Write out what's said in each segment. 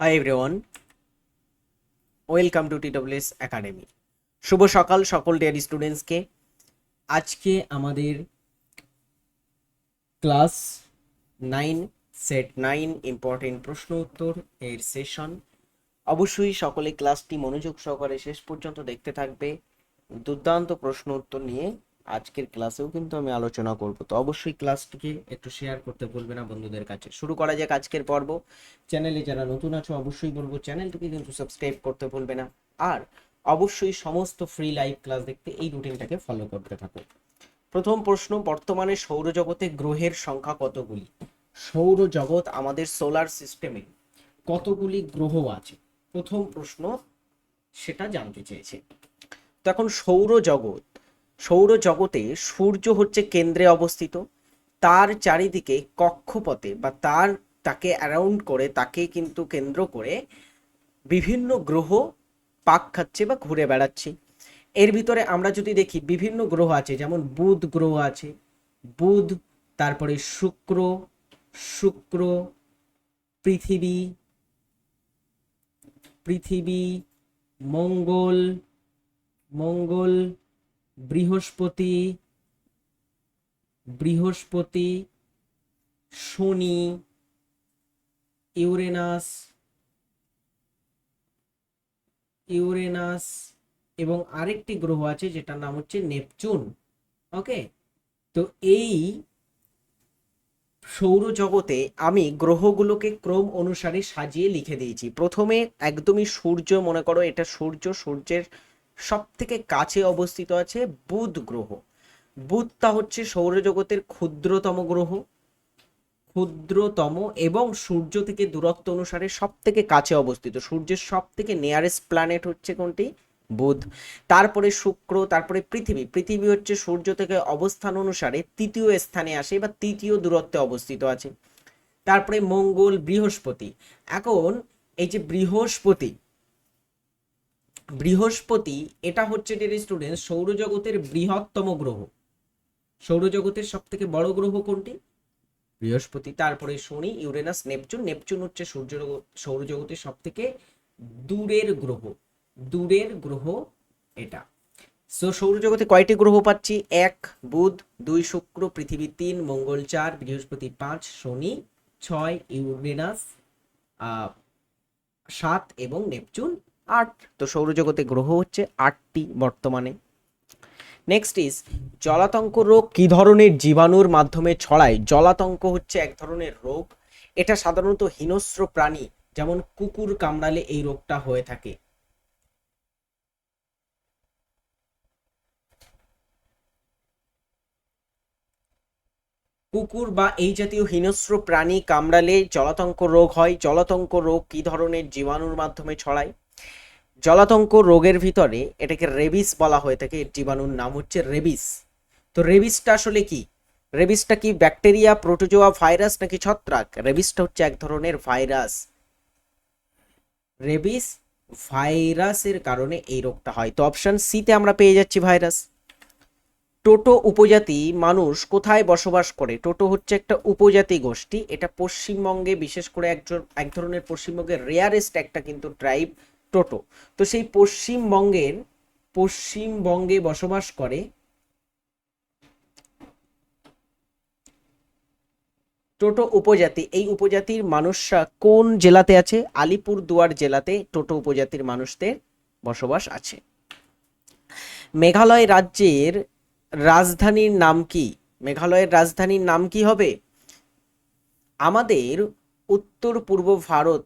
Hi everyone welcome to TWS academy শুভ সকাল সকল dear স্টুডেন্টসকে আজকে আমাদের class nine set nine important প্রশ্ন উত্তর এর সেশন অবশ্যই সকলে ক্লাসটি মনোযোগ সহকারে শেষ পর্যন্ত দেখতে থাকবে। দুর্দান্ত প্রশ্ন উত্তর নিয়ে আজকের ক্লাসেও কিন্তু আমি আলোচনা করব। তো অবশ্যই ক্লাসটিকে একটু শেয়ার করতে ভুলবে না বন্ধুদের কাছে। শুরু করা যাক আজকের পর্ব। চ্যানেলে যারা নতুন আছো, অবশ্যই বলব চ্যানেলটিকে কিন্তু সাবস্ক্রাইব করতে ভুলবে না। আর অবশ্যই সমস্ত ফ্রি লাইভ ক্লাস দেখতে এই রুটিনটাকে ফলো করতে থাকো। প্রথম প্রশ্ন, বর্তমানে সৌরজগতে গ্রহের সংখ্যা কতগুলি? সৌরজগৎ আমাদের সোলার সিস্টেমে কতগুলি গ্রহ আছে? প্রথম প্রশ্ন, সেটা জানতে চেয়েছে। তো এখন সৌরজগৎ সৌরজগতে সূর্য হচ্ছে কেন্দ্রে অবস্থিত। তার চারিদিকে কক্ষপথে বা তার তাকে অ্যারাউন্ড করে, তাকে কিন্তু কেন্দ্র করে বিভিন্ন গ্রহ পাক খাচ্ছে বা ঘুরে বেড়াচ্ছে। এর ভিতরে আমরা যদি দেখি, বিভিন্ন গ্রহ আছে, যেমন বুধ গ্রহ আছে, বুধ, তারপরে শুক্র শুক্র, পৃথিবী পৃথিবী, মঙ্গল মঙ্গল বৃহস্পতি বৃহস্পতি, শনি, ইউরেনাস ইউরেনাস এবং আরেকটি গ্রহ আছে যেটার নাম হচ্ছে নেপচুন, ওকে? তো এই সৌরজগতে আমি গ্রহগুলোকে ক্রম অনুসারে সাজিয়ে লিখে দিয়েছি। প্রথমে একদমই সূর্য, মনে করো এটা সূর্য, সূর্যের সব থেকে কাছে অবস্থিত আছে বুধ গ্রহ। বুধটা হচ্ছে সৌরজগতের ক্ষুদ্রতম গ্রহ। ক্ষুদ্রতম এবং সূর্য থেকে দূরত্ব অনুসারে সব থেকে কাছে অবস্থিত। সূর্যের সব থেকে নিয়ারেস্ট প্ল্যানেট হচ্ছে কোনটি? বুধ। তারপরে শুক্র, তারপরে পৃথিবী। পৃথিবী হচ্ছে সূর্য থেকে অবস্থান অনুসারে তৃতীয় স্থানে আসে বা তৃতীয় দূরত্বে অবস্থিত আছে। তারপরে মঙ্গল বৃহস্পতি। এখন এই যে বৃহস্পতি বৃহস্পতি, এটা হচ্ছে ডিয়ার স্টুডেন্ট সৌরজগতের বৃহত্তম গ্রহ। সৌরজগতের সব থেকে বড় গ্রহ কোনটি? বৃহস্পতি, তারপরে শনি, ইউরেনাস, নেপচুন। নেপচুন হচ্ছে সূর্য সৌরজগতের সব থেকে দূরের গ্রহ। দূরের গ্রহ এটা। সো সৌরজগতে কয়টি গ্রহ পাচ্ছি? এক, বুধ, দুই, শুক্র, পৃথিবী তিন, মঙ্গল চার, বৃহস্পতি পাঁচ, শনি ছয়, ইউরেনাস সাত এবং নেপচুন আট তো সৌরজগতে গ্রহ হচ্ছে আটটি বর্তমানে। নেক্সট ইজ জলাতঙ্ক রোগ কি ধরনের জীবাণুর মাধ্যমে ছড়ায়? জলাতঙ্ক হচ্ছে এক ধরনের রোগ। এটা সাধারণত হিংস্র প্রাণী, যেমন কুকুর কামড়ালে এই রোগটা হয়ে থাকে। কুকুর বা এই জাতীয় হিংস্র প্রাণী কামড়ালে জলাতঙ্ক রোগ হয়। জলাতঙ্ক রোগ কি ধরনের জীবাণুর মাধ্যমে ছড়ায়? জলাতঙ্ক রোগের ভিতরে এটাকে রেবিস বলা হয়ে থাকে, এর জীবাণুর নাম হচ্ছে রেবিস। তো রেবিসটা আসলে কি? রেবিসটা কি ব্যাকটেরিয়া, প্রোটোজোয়া, ভাইরাস নাকি ছত্রাক? রেবিসটা হচ্ছে এক ধরনের ভাইরাস। রেবিস ভাইরাসের কারণে এই রোগটা হয়। তো অপশন সিতে আমরা পেয়ে যাচ্ছি ভাইরাস। টোটো উপজাতি মানুষ কোথায় বসবাস করে? টোটো হচ্ছে একটা উপজাতি গোষ্ঠী। এটা পশ্চিমবঙ্গে বিশেষ করে একজন এক ধরনের পশ্চিমবঙ্গের রেয়ারেস্ট একটা কিন্তু ট্রাইব টোটো। তো সেই পশ্চিমবঙ্গের, পশ্চিমবঙ্গে বসবাস করে টোটো উপজাতি। এই উপজাতির মানুষরা কোন জেলাতে আছে? আলিপুর দুয়ার জেলাতে টোটো উপজাতির মানুষদের বসবাস আছে। মেঘালয় রাজ্যের রাজধানীর নাম কি? মেঘালয়ের রাজধানীর নাম কি হবে? আমাদের উত্তর পূর্ব ভারত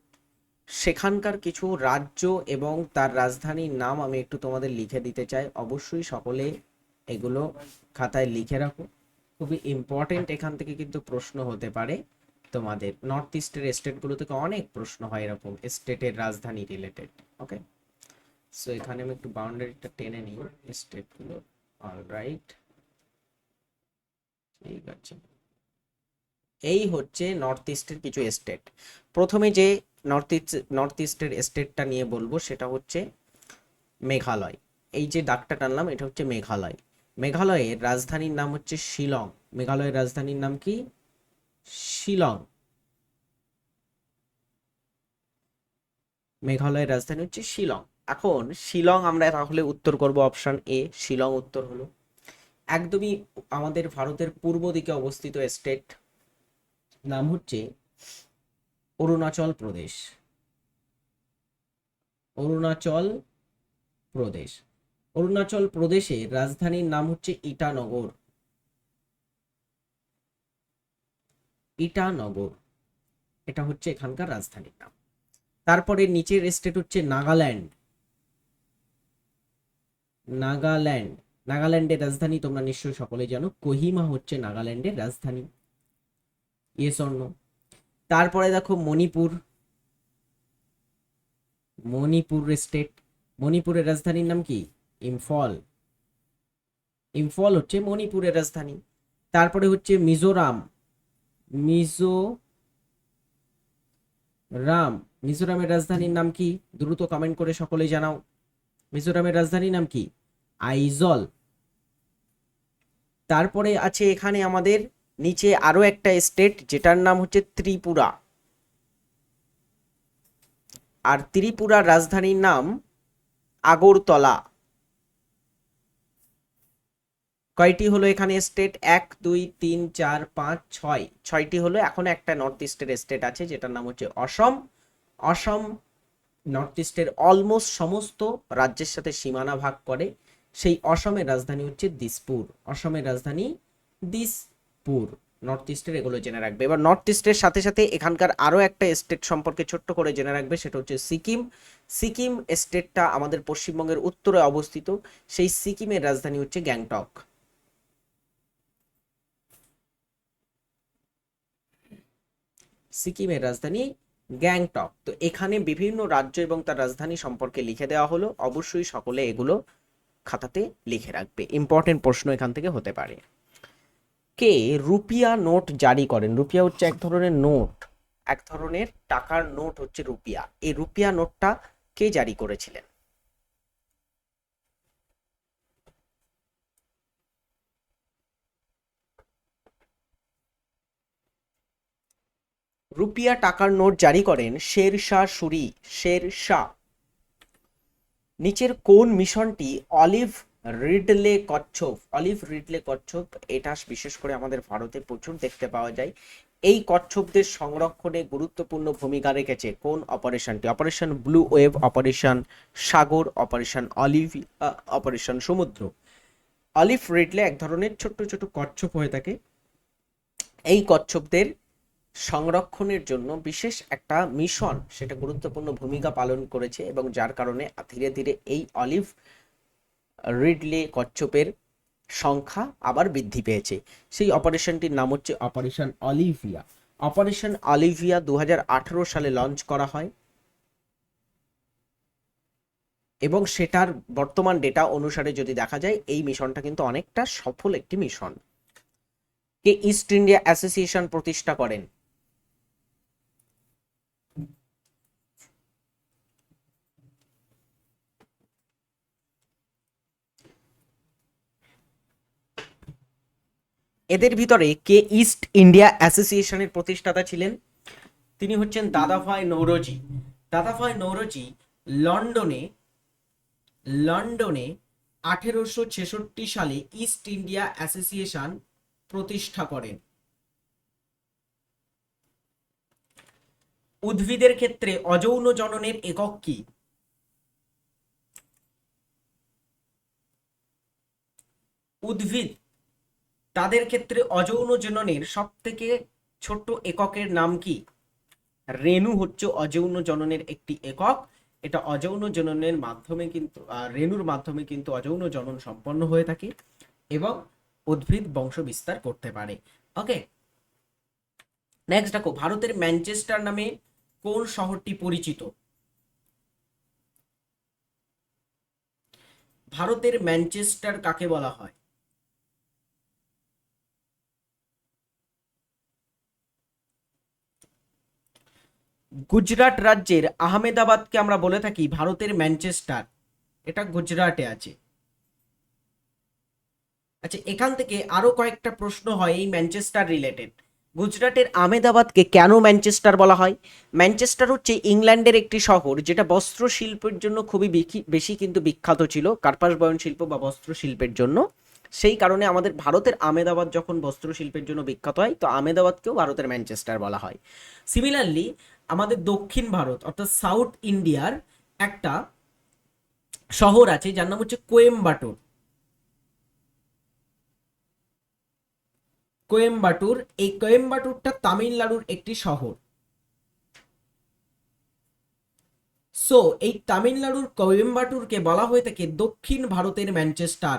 সেখানকার কিছু রাজ্য এবং তার রাজধানীর নাম আমি একটু তোমাদের লিখে দিতে চাই। অবশ্যই সকলে এগুলো খাতায় লিখে রাখো। খুবই ইম্পর্টেন্ট এখান থেকে কিন্তু প্রশ্ন হতে পারে তোমাদের। নর্থ ইস্টের স্টেটগুলো থেকে অনেক প্রশ্ন হয় এরকম স্টেটের রাজধানী রিলেটেড ওকে সো এখানে আমি একটু বাউন্ডারিটা টেনে নিই। স্টেটগুলো অলরাইট ঠিক আছে। এই হচ্ছে নর্থ ইস্টের কিছু স্টেট প্রথমে যে নর্থ ইস্ট নর্থ ইস্টের স্টেটটা নিয়ে বলব সেটা হচ্ছে মেঘালয়। এই যে দাগটা টানলাম, এটা হচ্ছে মেঘালয়। মেঘালয়ের রাজধানীর নাম হচ্ছে শিলং। মেঘালয়ের রাজধানীর নাম কি? শিলং। মেঘালয়ের রাজধানী হচ্ছে শিলং। এখন শিলং আমরা তাহলে উত্তর করব অপশন এ শিলং উত্তর হলো। একদমই আমাদের ভারতের পূর্ব দিকে অবস্থিত স্টেট নাম হচ্ছে অরুণাচল প্রদেশ। অরুণাচল প্রদেশ। অরুণাচল প্রদেশের রাজধানীর নাম হচ্ছে ইটানগর। ইটানগর, এটা হচ্ছে এখানকার রাজধানীর নাম। তারপরে নিচের স্টেট হচ্ছে নাগাল্যান্ড। নাগাল্যান্ড, নাগাল্যান্ডের রাজধানী তোমরা নিশ্চয়ই সকলে জানো। কোহিমা হচ্ছে নাগাল্যান্ডের রাজধানী। ইয়ে স্বর্ণ। তারপরে দেখো মণিপুর। মণিপুর স্টেট মণিপুরের রাজধানীর নাম কি? ইম্ফল। ইম্ফল হচ্ছে মণিপুরের রাজধানী। তারপরে হচ্ছে মিজোরাম। মিজো রাম মিজোরামের রাজধানীর নাম কি? দ্রুত কমেন্ট করে সকলে জানাও। মিজোরামের রাজধানীর নাম কি? আইজল। তারপরে আছে এখানে আমাদের নিচে আরও একটা স্টেট যেটার নাম হচ্ছে ত্রিপুরা। আর ত্রিপুরার রাজধানীর নাম আগরতলা। কয়টি হলো এখানে স্টেট এক, দুই, তিন, চার, পাঁচ, ছয়। ছয়টি হলো এখন একটা নর্থ ইস্টের স্টেট আছে, যেটার নাম হচ্ছে অসম। অসম নর্থ ইস্টের অলমোস্ট সমস্ত রাজ্যের সাথে সীমানা ভাগ করে। সেই অসমের রাজধানী হচ্ছে দিসপুর। অসমের রাজধানী দিসপুর নর্থ ইস্টের এগুলো জেনে রাখবে। এবার নর্থ ইস্টের সাথে সাথে এখানকার আরও একটা স্টেট সম্পর্কে ছোট্ট করে জেনে রাখবে, সেটা হচ্ছে সিকিম। সিকিম স্টেটটা আমাদের পশ্চিমবঙ্গের উত্তরে অবস্থিত। সেই সিকিমের রাজধানী হচ্ছে গ্যাংটক। সিকিমের রাজধানী গ্যাংটক। তো এখানে বিভিন্ন রাজ্য এবং তার রাজধানী সম্পর্কে লিখে দেওয়া হলো। অবশ্যই সকলে এগুলো খাতাতে লিখে রাখবে। ইম্পর্টেন্ট প্রশ্ন এখান থেকে হতে পারে। কে রুপিয়া নোট জারি করেন? রুপিয়া হচ্ছে এক ধরনের নোট, এক ধরনের টাকার নোট হচ্ছে রুপিয়া। এই রুপিয়া নোটটা কে জারি করেছিলেন? রুপিয়া টাকার নোট জারি করেন শের শাহ সুরি শের শাহ নিচের কোন মিশনটি অলিভ রিডলে কচ্ছপ, অলিভ রিডলে কচ্ছপ, এটা বিশেষ করে আমাদের ভারতে প্রচুর দেখতে পাওয়া যায়। এই কচ্ছপদের সংরক্ষণে গুরুত্বপূর্ণ ভূমিকা রেখেছে কোন অপারেশনটি? Operation blue wave, operation Sagar, operation olive operation Samudra. Olive ridley এক ধরনের ছোট্ট ছোট কচ্ছপ হয়ে থাকে। এই কচ্ছপদের সংরক্ষণের জন্য বিশেষ একটা মিশন সেটা গুরুত্বপূর্ণ ভূমিকা পালন করেছে এবং যার কারণে ধীরে ধীরে এই অলিভ রিডলে কচ্ছপের সংখ্যা আবার বৃদ্ধি পেয়েছে। সেই অপারেশনটির নাম হচ্ছে অপারেশন অলিভিয়া। অপারেশন অলিভিয়া দু হাজার আঠারো সালে লঞ্চ করা হয় এবং সেটার বর্তমান ডেটা অনুসারে যদি দেখা যায়, এই মিশনটা কিন্তু অনেকটা সফল একটি মিশন। কে ইস্ট ইন্ডিয়া অ্যাসোসিয়েশন প্রতিষ্ঠা করেন। এদের ভিতরে কে ইস্ট ইন্ডিয়া অ্যাসোসিয়েশনের প্রতিষ্ঠাতা ছিলেন? তিনি হচ্ছেন দাদাভাই নৌরজি। দাদাভাই নৌরজি লন্ডনে লন্ডনে আঠেরোশো ছেষট্টি সালে ইস্ট ইন্ডিয়া অ্যাসোসিয়েশন প্রতিষ্ঠা করেন। উদ্ভিদের ক্ষেত্রে অযৌন জননের একক কি? উদ্ভিদ তাদের ক্ষেত্রে অযৌন জননের সব থেকে ছোট্ট এককের নাম কি? রেণু হচ্ছে অযৌন জননের একটি একক। এটা অযৌন জননের মাধ্যমে কিন্তু রেণুর মাধ্যমে কিন্তু অযৌন জনন সম্পন্ন হয়ে থাকে এবং উদ্ভিদ বংশ বিস্তার করতে পারে। ওকে নেক্সট দেখো, ভারতের ম্যানচেস্টার নামে কোন শহরটি পরিচিত? ভারতের ম্যানচেস্টার কাকে বলা হয়? গুজরাট রাজ্যের আহমেদাবাদকে আমরা বলে থাকি ভারতের ম্যানচেস্টার। এটা গুজরাটে আছে। আচ্ছা এখান থেকে আরও কয়েকটা প্রশ্ন হয় এই ম্যানচেস্টার রিলেটেড গুজরাটের আমেদাবাদকে কেন ম্যানচেস্টার বলা হয়? ম্যানচেস্টার হচ্ছে ইংল্যান্ডের একটি শহর, যেটা বস্ত্র শিল্পের জন্য খুবই বেশি কিন্তু বিখ্যাত ছিল, কার্পাস বয়ন শিল্প বা বস্ত্র শিল্পের জন্য। সেই কারণে আমাদের ভারতের আমেদাবাদ যখন বস্ত্রশিল্পের জন্য বিখ্যাত হয়, তো আমেদাবাদকেও ভারতের ম্যানচেস্টার বলা হয়। সিমিলারলি আমাদের দক্ষিণ ভারত, অর্থাৎ সাউথ ইন্ডিয়ার একটা শহর আছে, যার নাম হচ্ছে কোয়েম্বাটোর। কোয়েম্বাটুর, এই কোয়েম্বাটুরটা তামিলনাড়ুর একটি শহর। সো এই তামিলনাড়ুর কোয়েম্বাটুরকে বলা হয়ে থাকে দক্ষিণ ভারতের ম্যানচেস্টার।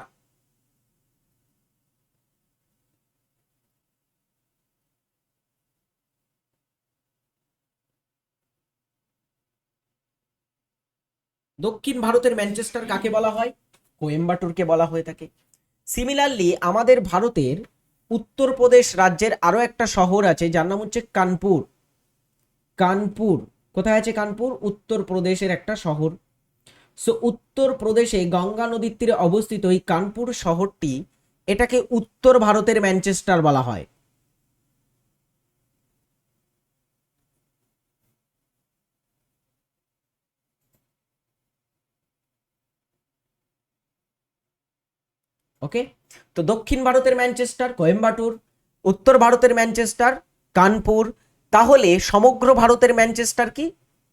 দক্ষিণ ভারতের ম্যানচেস্টার কাকে বলা হয়? কোয়েম্বাটুরকে বলা হয়ে থাকে। সিমিলারলি আমাদের ভারতের উত্তরপ্রদেশ রাজ্যের আরও একটা শহর আছে, যার নাম হচ্ছে কানপুর। কানপুর। কোথায় আছে কানপুর? উত্তরপ্রদেশের একটা শহর। সো উত্তরপ্রদেশে গঙ্গা নদীর তীরে অবস্থিত এই কানপুর শহরটি এটাকে উত্তর ভারতের ম্যানচেস্টার বলা হয়। ওকে? তো দক্ষিণ ভারতের ম্যানচেস্টার, কোয়েম্বাটুর, উত্তর ভারতের ম্যানচেস্টার, কানপুর, তাহলে সমগ্র ভারতের ম্যানচেস্টার কি?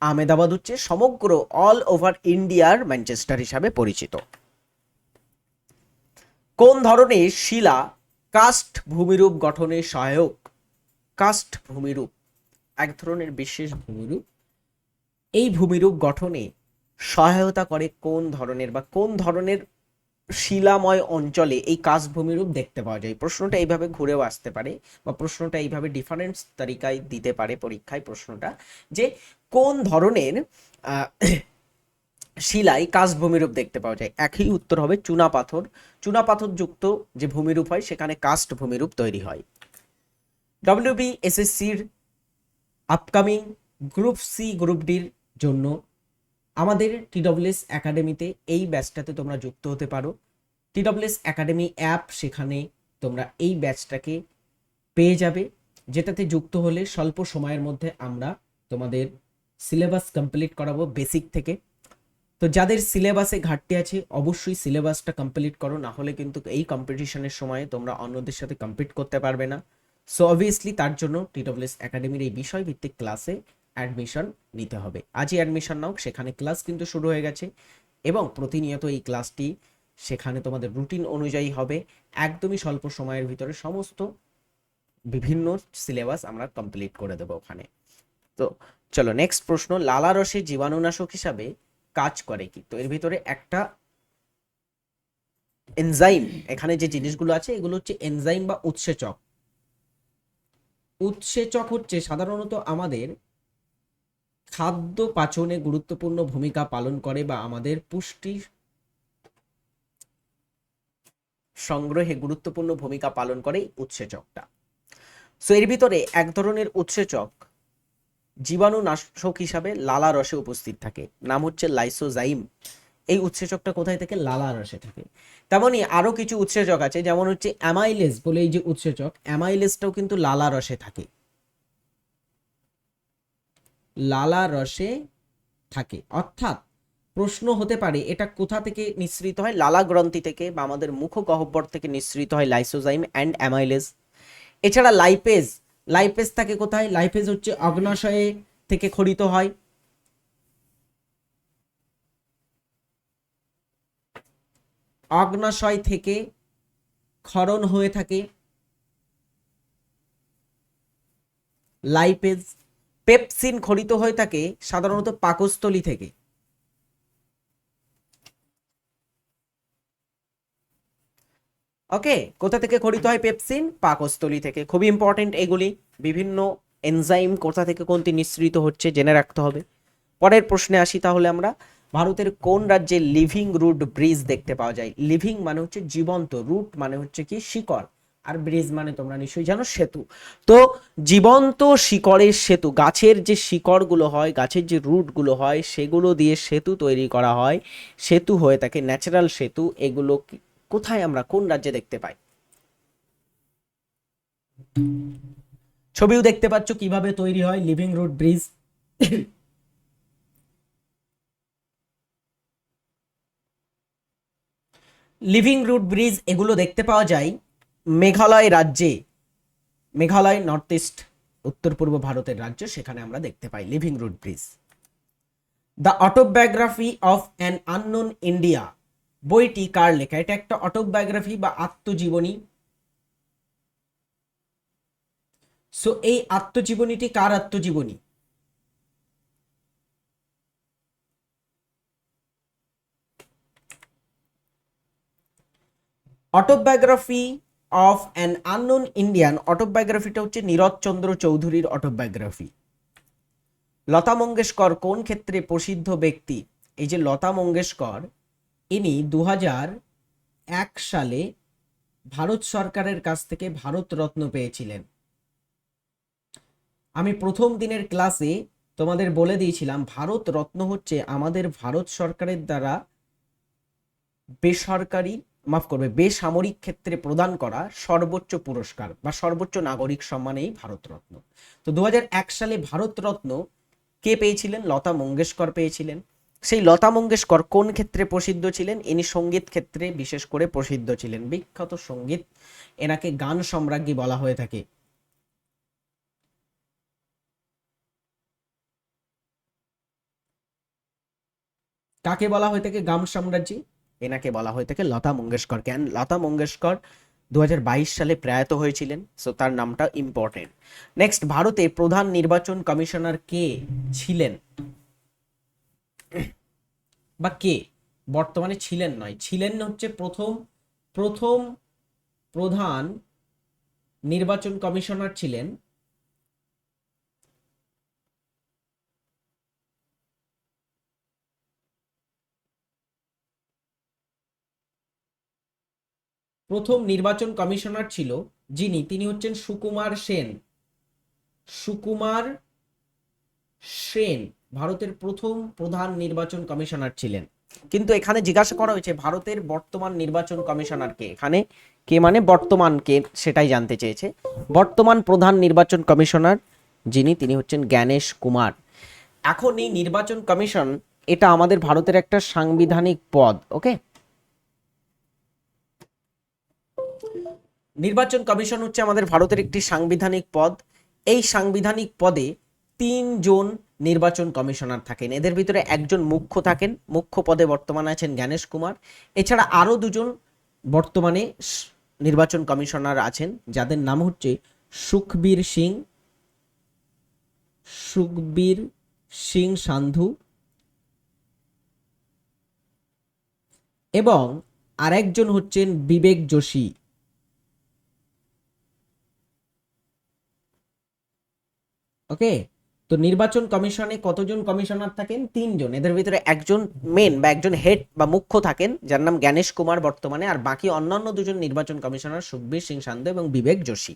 আহমেদাবাদ হচ্ছে সমগ্র অল ওভার ইন্ডিয়ার ম্যানচেস্টার হিসাবে পরিচিত। কোন ধরনের শিলা কাস্ট ভূমিরূপ গঠনে সহায়ক? কাস্ট ভূমিরূপ, এক ধরনের বিশেষ ভূমিরূপ। এই ভূমিরূপ গঠনে সহায়তা করে কোন ধরনের বা কোন ধরনের শিলাময় অঞ্চলে এই কাস্ট ভূমিরূপ দেখতে পাওয়া যায়। প্রশ্নটা এইভাবে ঘুরেও আসতে পারে বা প্রশ্নটা এইভাবে ডিফারেন্স তালিকায় দিতে পারে পরীক্ষায় প্রশ্নটা যে কোন ধরনের শিলায় কাস্ট ভূমিরূপ দেখতে পাওয়া যায়। একই উত্তর হবে চুনা পাথর। চুনা পাথর যুক্ত যে ভূমিরূপ হয় সেখানে কাস্ট ভূমিরূপ তৈরি হয়। ডব্লিউবি এসএসসির আপকামিং গ্রুপ সি গ্রুপ ডির জন্য আমাদের টিডব্লিউএস একাডেমিতে এই ব্যাচটাতে তোমরা যুক্ত হতে পারো। টিডব্লিউএস একাডেমি অ্যাপ সেখানে তোমরা এই ব্যাচটাকে পেয়ে যাবে, যেটাতে যুক্ত হলে স্বল্প সময়ের মধ্যে আমরা তোমাদের সিলেবাস কমপ্লিট করাবো বেসিক থেকে। তো যাদের সিলেবাসে ঘাটতি আছে, অবশ্যই সিলেবাসটা কমপ্লিট করো, না হলে কিন্তু এই কম্পিটিশনের সময়ে তোমরা অন্যদের সাথে কম্পিট করতে পারবে না। সো অবভিয়াসলি তার জন্য টিডব্লিউএস একাডেমির এই বিষয়ভিত্তিক ক্লাসে অ্যাডমিশন নিতে হবে। আজই অ্যাডমিশন নাও, সেখানে ক্লাস কিন্তু শুরু হয়ে গেছে এবং প্রতিনিয়ত এই ক্লাসটি সেখানে তোমাদের রুটিন অনুযায়ী হবে। একদমই স্বল্প সময়ের ভিতরে সমস্ত বিভিন্ন সিলেবাস আমরা কমপ্লিট করে দেবো ওখানে। তো চলো নেক্সট প্রশ্ন, লালা রসে জীবাণুনাশক হিসাবে কাজ করে কি? তো এর ভিতরে একটা এনজাইম এখানে যে জিনিসগুলো আছে, এগুলো হচ্ছে এনজাইম বা উৎসেচক। উৎসেচক হচ্ছে সাধারণত আমাদের খাদ্য পাচনে গুরুত্বপূর্ণ ভূমিকা পালন করে বা আমাদের পুষ্টি সংগ্রহে গুরুত্বপূর্ণ ভূমিকা পালন করে উৎসেচকটা। সো এর ভিতরে এক ধরনের উৎসেচক জীবাণুনাশক হিসাবে লালা রসে উপস্থিত থাকে। নাম হচ্ছে লাইসোজাইম। এই উৎসেচকটা কোথায় থেকে? লালা রসে থাকে। তেমনই আরও কিছু উৎসেচক আছে, যেমন হচ্ছে অ্যামাইলেস বলে এই যে উৎসেচক অ্যামাইলেসটাও কিন্তু লালা রসে থাকে। লালা রসে থাকে। অর্থাৎ প্রশ্ন হতে পারে, এটা কোথা থেকে নিঃসৃত হয়? লালা গ্রন্থি থেকে বা আমাদের মুখ গহ্বর থেকে নিঃসৃত হয় লাইসোজাইম অ্যান্ড অ্যামাইলেজ। এছাড়া লাইপেজ লাইপেজ থাকে কোথায়? লাইপেজ হচ্ছে অগ্নাশয়ে থেকে খরিত হয়। অগ্নাশয় থেকে ক্ষরণ হয়ে থাকে। লাইপেজ পেপসিন খরিত হয়ে থাকে সাধারণত পাকস্থলী থেকে। ওকে, কোথা থেকে খরিত হয় পেপসিন? পাকস্থলী থেকে। খুবই ইম্পর্টেন্ট এগুলি। বিভিন্ন এনজাইম কোথা থেকে কোনটি নিঃসৃত হচ্ছে জেনে রাখতে হবে। পরের প্রশ্নে আসি তাহলে আমরা। ভারতের কোন রাজ্যে লিভিং রুট ব্রিজ দেখতে পাওয়া যায়? লিভিং মানে হচ্ছে জীবন্ত রুট মানে হচ্ছে কি? শিকড়। আর ব্রিজ মানে তোমরা নিশ্চয়ই জানো সেতু। তো জীবন্ত শিকড়ের সেতু, গাছের যে শিকড়গুলো হয়, গাছের যে রুটগুলো হয়, সেগুলো দিয়ে সেতু তৈরি করা হয়। সেতু হয়ে থাকে ন্যাচারাল সেতু। এগুলো কোথায় আমরা, কোন রাজ্যে দেখতে পাই? ছবিও দেখতে পাচ্ছ কীভাবে তৈরি হয় living root bridge living root bridge এগুলো দেখতে পাওয়া যায় মেঘালয় রাজ্যে, মেঘালয় নর্থ ইস্ট, উত্তর পূর্ব ভারতের রাজ্য, সেখানে আমরা দেখতে পাই living root bridge. The autobiography of an unknown India, বইটি কার লেখা? এটা একটা অটোবায়োগ্রাফি বা আত্মজীবনী। সো এই আত্মজীবনীটি কার আত্মজীবনী? Autobiography of an unknown Indian অটোবায়োগ্রাফিটা হচ্ছে নীরজ চন্দ্র চৌধুরীর অটোবায়োগ্রাফি লতা মঙ্গেশকর কোন ক্ষেত্রে প্রসিদ্ধ ব্যক্তি? এই যে লতা মঙ্গেশকর, ইনি দু এক সালে ভারত সরকারের কাছ থেকে ভারত রত্ন পেয়েছিলেন। আমি প্রথম দিনের ক্লাসে তোমাদের বলে দিয়েছিলাম, ভারত রত্ন হচ্ছে আমাদের ভারত সরকারের দ্বারা বেসরকারি মাফ করবে, বেসামরিক ক্ষেত্রে প্রদান করা সর্বোচ্চ পুরস্কার বা সর্বোচ্চ নাগরিক সম্মান এই ভারতরত্ন। তো দু হাজার এক সালে ভারতরত্ন কে পেয়েছিলেন? লতা মঙ্গেশকর পেয়েছিলেন। সেই লতা মঙ্গেশকর কোন ক্ষেত্রে প্রসিদ্ধ ছিলেন? ইনি সংগীত ক্ষেত্রে বিশেষ করে প্রসিদ্ধ ছিলেন। বিখ্যাত সংগীত এনাকে গান সম্রাজ্ঞী বলা হয়ে থাকে। কাকে বলা হয়ে থাকে? গান সাম্রাজ্যী এনাকে বলা হয়ে থাকে লতা মঙ্গেশকর। কেন? লতা মঙ্গেশকর দু হাজার বাইশ সালে প্রয়াত হয়েছিলেন সো তার নামটা ইম্পর্টেন্ট নেক্সট ভারতে প্রধান নির্বাচন কমিশনার কে ছিলেন? বা কে? বর্তমানে ছিলেন নয়। ছিলেন হচ্ছে প্রথম প্রথম প্রধান নির্বাচন কমিশনার ছিলেন প্রথম নির্বাচন কমিশনার ছিল যিনি, তিনি হচ্ছেন সুকুমার সেন। সুকুমার সেন ভারতের প্রথম প্রধান নির্বাচন কমিশনার ছিলেন। কিন্তু এখানে জিজ্ঞাসা করা হয়েছে, ভারতের বর্তমান নির্বাচন কমিশনার কে এখানে কে মানে বর্তমান কে সেটাই জানতে চেয়েছে। বর্তমান প্রধান নির্বাচন কমিশনার যিনি, তিনি হচ্ছেন জ্ঞানেশ কুমার। এখন এই নির্বাচন কমিশন, এটা আমাদের ভারতের একটা সাংবিধানিক পদ, ওকে? নির্বাচন কমিশন হচ্ছে আমাদের ভারতের একটি সাংবিধানিক পদ। এই সাংবিধানিক পদে তিনজন নির্বাচন কমিশনার থাকেন। এদের ভিতরে একজন মুখ্য থাকেন। মুখ্য পদে বর্তমানে আছেন জ্ঞানেশ কুমার। এছাড়া আরও দুজন বর্তমানে নির্বাচন কমিশনার আছেন, যাদের নাম হচ্ছে সুখবীর সিং সুখবীর সিং সান্ধু এবং আরেকজন হচ্ছেন বিবেক যোশী। ওকে তো নির্বাচন কমিশনে কতজন কমিশনার থাকেন? তিনজন। এদের ভিতরে একজন মেন বা একজন হেড বা মুখ্য থাকেন, যার নাম জ্ঞানেশ কুমার বর্তমানে, আর বাকি অন্যান্য দুজন নির্বাচন কমিশনার সুখবীর সিং সান্ধু এবং বিবেক যোশী।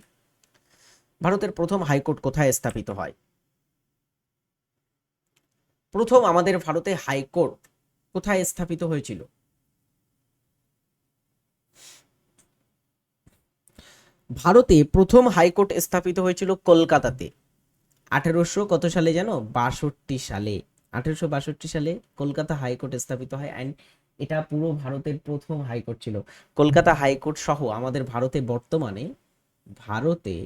ভারতের প্রথম হাইকোর্ট কোথায় স্থাপিত হয়? প্রথম আমাদের ভারতে হাইকোর্ট কোথায় স্থাপিত হয়েছিল? ভারতে প্রথম হাইকোর্ট স্থাপিত হয়েছিল কলকাতাতে। আঠেরোশো কত সালে জানো? বাষট্টি সালে। আঠেরোশো বাষট্টি সালে কলকাতা হাইকোর্ট স্থাপিত হয় অ্যান্ড এটা পুরো ভারতের প্রথম হাইকোর্ট ছিল। কলকাতা হাইকোর্ট সহ আমাদের ভারতে বর্তমানে ভারতে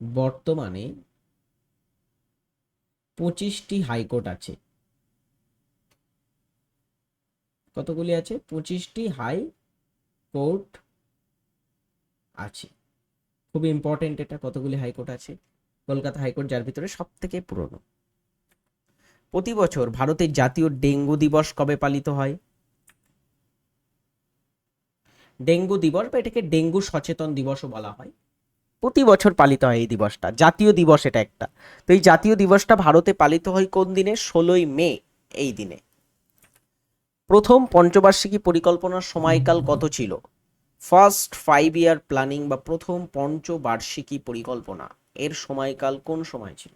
বর্তমানে পঁচিশটি হাইকোর্ট আছে। কতগুলি আছে? পঁচিশটি হাই কোর্ট আছে। খুবই ইম্পর্টেন্ট এটা কতগুলি হাইকোর্ট আছে। কলকাতা হাইকোর্ট, যার ভিতরে সব থেকে পুরনো। প্রতি বছর ভারতের জাতীয় ডেঙ্গু দিবস কবে পালিত হয়? ডেঙ্গু দিবস বা এটাকে ডেঙ্গু সচেতন দিবসও বলা হয়। প্রতি বছর পালিত হয় এই দিবসটা, জাতীয় দিবস এটা একটা। তো এই জাতীয় দিবসটা ভারতে পালিত হয় কোন দিনে? ষোলোই মে এই দিনে। প্রথম পঞ্চবার্ষিকী পরিকল্পনার সময়কাল কত ছিল? ফার্স্ট ফাইভ ইয়ার প্ল্যানিং বা প্রথম পঞ্চবার্ষিকী পরিকল্পনা। এর সময়কাল কোন সময় ছিল?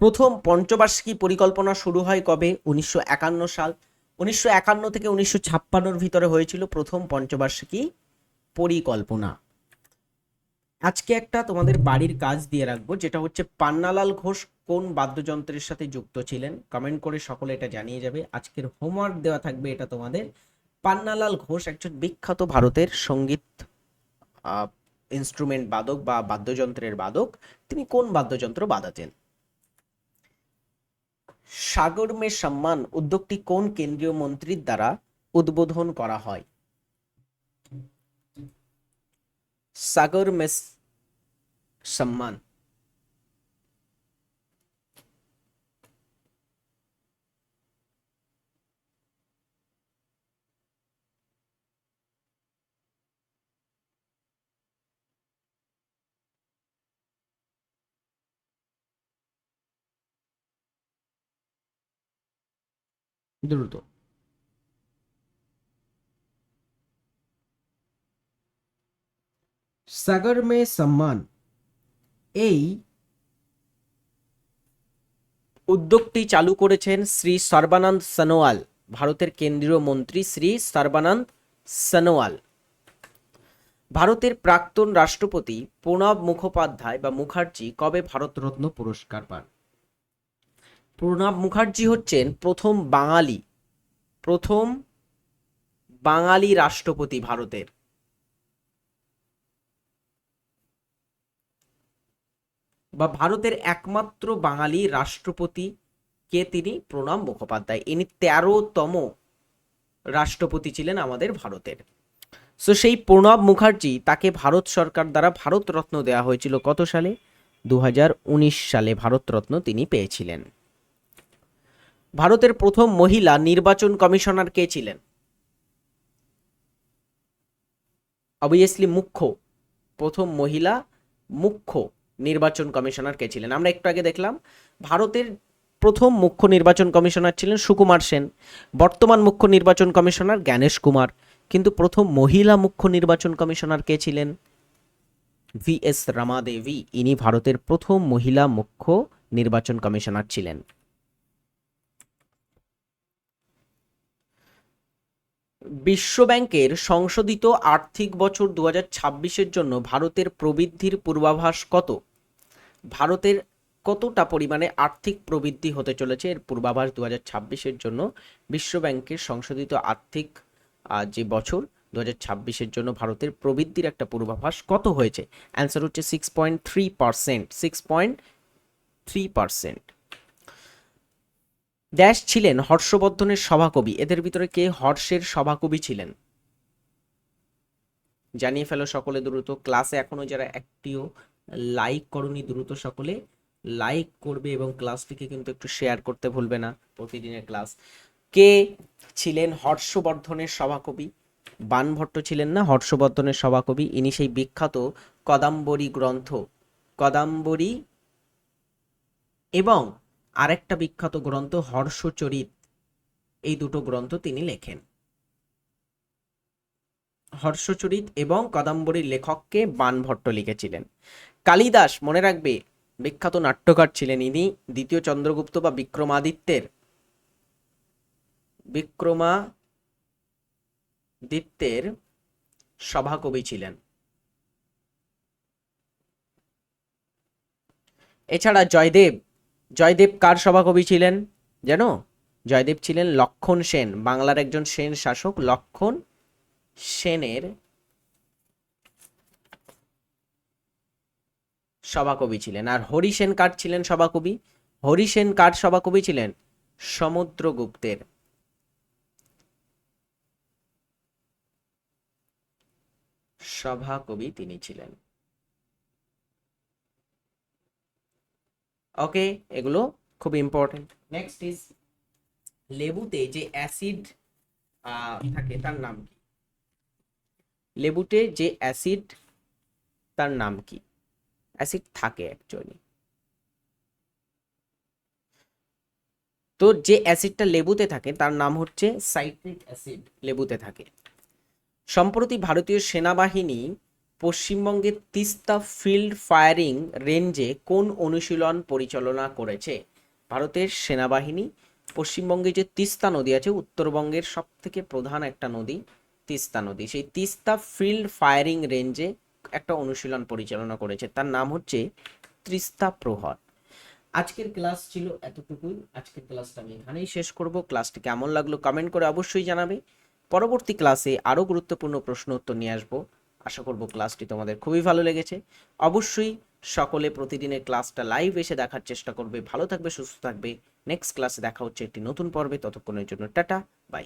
প্রথম পঞ্চবার্ষিকী পরিকল্পনা শুরু হয় কবে? উনিশশো একান্ন সাল। উনিশশো একান্ন থেকে উনিশশো ভিতরে হয়েছিল প্রথম পঞ্চবার্ষিকী পরিকল্পনা। আজকে একটা তোমাদের বাড়ির কাজ দিয়ে রাখব, যেটা হচ্ছে পান্নালাল ঘোষ কোন বাদ্যযন্ত্রের সাথে যুক্ত ছিলেন? কমেন্ট করে সকলে এটা জানিয়ে যাবে। আজকের হোমওয়ার্ক দেওয়া থাকবে এটা তোমাদের। পান্নালাল ঘোষ একজন বিখ্যাত ভারতের সংগীত ইনস্ট্রুমেন্ট বাদক বা বাদ্যযন্ত্রের বাদক। তিনি কোন বাদ্যযন্ত্র বাজাতেন? সাগর মে সম্মান উদ্যোগটি কোন কেন্দ্রীয় মন্ত্রীর দ্বারা উদ্বোধন করা হয়? সাগর মে সম্মান দ্রুত সাগর মে সম্মান। এই উদ্যোগটি চালু করেছেন শ্রী সর্বানন্দ সনোয়াল, ভারতের কেন্দ্রীয় মন্ত্রী শ্রী সর্বানন্দ সনোয়াল। ভারতের প্রাক্তন রাষ্ট্রপতি প্রণব মুখোপাধ্যায় বা মুখার্জি কবে ভারতরত্ন পুরস্কার পান? প্রণব মুখার্জি হচ্ছেন প্রথম বাঙালি প্রথম বাঙালি রাষ্ট্রপতি ভারতের। বা ভারতের একমাত্র বাঙালি রাষ্ট্রপতি কে তিনি? প্রণব মুখোপাধ্যায়। ইনি তেরোতম রাষ্ট্রপতি ছিলেন আমাদের ভারতের। সো সেই প্রণব মুখার্জি, তাকে ভারত সরকার দ্বারা ভারতরত্ন দেওয়া হয়েছিল কত সালে? দু হাজার উনিশ সালে ভারতরত্ন তিনি পেয়েছিলেন। ভারতের প্রথম মহিলা নির্বাচন কমিশনার কে ছিলেন? অবভিয়াসলি মুখ্য। প্রথম মহিলা মুখ্য। নির্বাচন কমিশনার কে ছিলেন? আমরা একটু আগে দেখলাম, ভারতের প্রথম মুখ্য নির্বাচন কমিশনার ছিলেন সুকুমার সেন, বর্তমান মুখ্য নির্বাচন কমিশনার জ্ঞানেশ কুমার। কিন্তু প্রথম মহিলা মুখ্য নির্বাচন কমিশনার কে ছিলেন? ভি এস রামাদেবী, ইনি ভারতের প্রথম মহিলা মুখ্য নির্বাচন কমিশনার ছিলেন। বিশ্বব্যাংকের সংশোধিত আর্থিক বছর দু হাজার জন্য ভারতের প্রবৃদ্ধির পূর্বাভাস কত? ভারতের কতটা পরিমাণে আর্থিক প্রবৃদ্ধি হতে চলেছে এর পূর্বাভাস দু হাজার ছাব্বিশের জন্য বিশ্বব্যাংকের সংশোধিত আর্থিক যে বছর দু হাজার ছাব্বিশের জন্য ভারতের প্রবৃদ্ধির একটা পূর্বাভাস কত হয়েছে? অ্যান্সার হচ্ছে six point three percent six point three percent dash ছিলেন হর্ষবর্ধনের সভাকবি। এদের ভিতরে কে হর্ষের সভাকবি ছিলেন? জানিয়ে ফেলো সকলে দ্রুত। ক্লাসে এখনও যারা একটিও লাইক করনি দ্রুত সকলে লাইক করবে এবং ক্লাসটিকে কিন্তু একটু শেয়ার করতে ভুলবে না প্রতিদিনের ক্লাস কে ছিলেন হর্ষবর্ধনের সভাকবি? বানভট্ট ছিলেন না হর্ষবর্ধনের সভাকবি? ইনি সেই বিখ্যাত কদাম্বরী গ্রন্থ। কদাম্বরী এবং আরেকটা বিখ্যাত গ্রন্থ হর্ষচরিত। এই দুটো গ্রন্থ তিনি লেখেন। হর্ষচরিত এবং কদাম্বরীর লেখককে বানভট্ট লিখেছিলেন। কালিদাস, মনে রাখবে, বিখ্যাত নাট্যকার ছিলেন ইনি, দ্বিতীয় চন্দ্রগুপ্ত বা বিক্রমাদিত্যের। বিক্রমাদিত্যের সভাকবি ছিলেন। এছাড়া জয়দেব জয়দেব কার সভাকবি ছিলেন জানো জয়দেব ছিলেন লক্ষণ সেন, বাংলার একজন সেন শাসক, লক্ষণ সেনের সভাকবি ছিলেন। আর হরি সেন কার ছিলেন সভাকবি। হরি সেন কার সভাকবি ছিলেন সমুদ্রগুপ্তের। সভাকবি তিনি ছিলেন। ওকে, এগুলো খুব ইম্পর্টেন্ট নেক্সট ইজ লেবুতে যে অ্যাসিড থাকে, তার নাম কি? লেবুতে যে অ্যাসিড, তার নাম কি? অ্যাসিড থাকে অ্যাকচুয়ালি। তো যে অ্যাসিডটা লেবুতে থাকে, তার নাম হচ্ছে সাইট্রিক অ্যাসিড লেবুতে থাকে। সম্প্রতি ভারতীয় সেনাবাহিনী পশ্চিমবঙ্গের তিস্তা ফিল্ড ফায়ারিং রেঞ্জে কোন অনুশীলন পরিচালনা করেছে? ভারতের সেনাবাহিনী, পশ্চিমবঙ্গে যে তিস্তা নদী আছে, উত্তরবঙ্গের সব থেকে প্রধান একটা নদী তিস্তা নদী। সেই তিস্তা ফিল্ড ফায়ারিং রেঞ্জে একটা অনুশীলন পরিচালনা করেছে। তার নাম হচ্ছে তিস্তা প্রহর। আজকের ক্লাস ছিল এতটুকুই। আজকের ক্লাসটা আমি এখানেই শেষ করব। ক্লাসটি কেমন লাগল কমেন্ট করে অবশ্যই জানাবে। পরবর্তী ক্লাসে আরও গুরুত্বপূর্ণ প্রশ্ন উত্তর নিয়ে আসব। আশা করব ক্লাসটি তোমাদের খুবই ভালো লেগেছে। অবশ্যই সকলে প্রতিদিনের ক্লাসটা লাইভ এসে দেখার চেষ্টা করবে। ভালো থাকবে, সুস্থ থাকবে। নেক্সট ক্লাসে দেখা হচ্ছে একটি নতুন পর্বে। ততক্ষণের জন্য টাটা, বাই।